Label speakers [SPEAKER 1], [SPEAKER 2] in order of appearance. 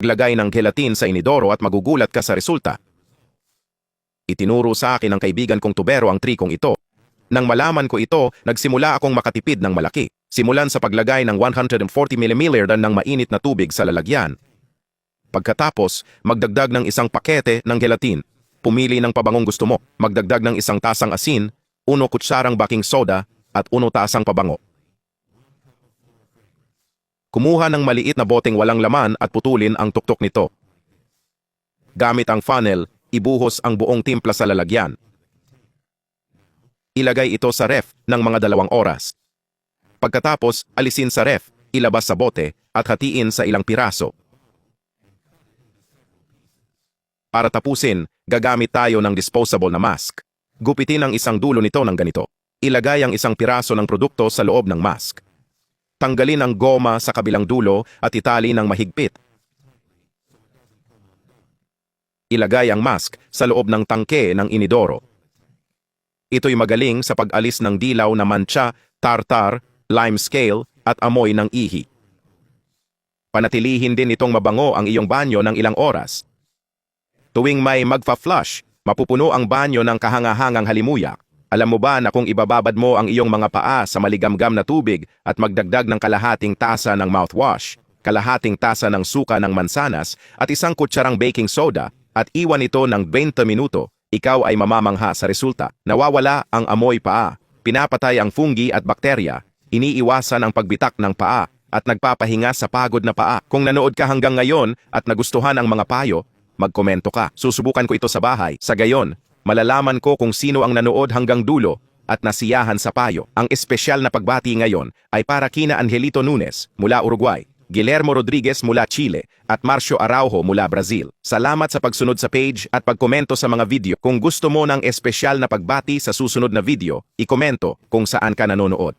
[SPEAKER 1] Lagay ng gelatin sa inidoro at magugulat ka sa resulta. Itinuro sa akin ng kaibigan kong tubero ang trikong ito. Nang malaman ko ito, nagsimula akong makatipid ng malaki. Simulan sa paglagay ng 140ml ng mainit na tubig sa lalagyan. Pagkatapos, magdagdag ng isang pakete ng gelatin. Pumili ng pabangong gusto mo. Magdagdag ng isang tasang asin, uno kutsarang baking soda, at uno tasang pabango. Kumuha ng maliit na boteng walang laman at putulin ang tuktok nito. Gamit ang funnel, ibuhos ang buong timpla sa lalagyan. Ilagay ito sa ref ng mga dalawang oras. Pagkatapos, alisin sa ref, ilabas sa bote at hatiin sa ilang piraso. Para tapusin, gagamit tayo ng disposable na mask. Gupitin ang isang dulo nito ng ganito. Ilagay ang isang piraso ng produkto sa loob ng mask. Tanggalin ang goma sa kabilang dulo at itali ng mahigpit. Ilagay ang mask sa loob ng tangke ng inidoro. Ito'y magaling sa pag-alis ng dilaw na mancha, tartar, lime scale at amoy ng ihi. Panatilihin din itong mabango ang iyong banyo ng ilang oras. Tuwing may magfa-flush, mapupuno ang banyo ng kahangahangang halimuyak. Alam mo ba na kung ibababad mo ang iyong mga paa sa maligamgam na tubig at magdagdag ng kalahating tasa ng mouthwash, kalahating tasa ng suka ng mansanas at isang kutsarang baking soda at iwan ito ng 20 minuto, ikaw ay mamamangha sa resulta. Nawawala ang amoy paa, pinapatay ang fungi at bakterya, iniiwasan ang pagbitak ng paa at nagpapahinga sa pagod na paa. Kung nanood ka hanggang ngayon at nagustuhan ang mga payo, magkomento ka. Susubukan ko ito sa bahay. Sa gayon, malalaman ko kung sino ang nanood hanggang dulo at nasiyahan sa payo. Ang espesyal na pagbati ngayon ay para kina Angelito Nunes mula Uruguay, Guillermo Rodriguez mula Chile at Marcio Araujo mula Brazil. Salamat sa pagsunod sa page at pagkomento sa mga video. Kung gusto mo ng espesyal na pagbati sa susunod na video, ikomento kung saan ka nanonood.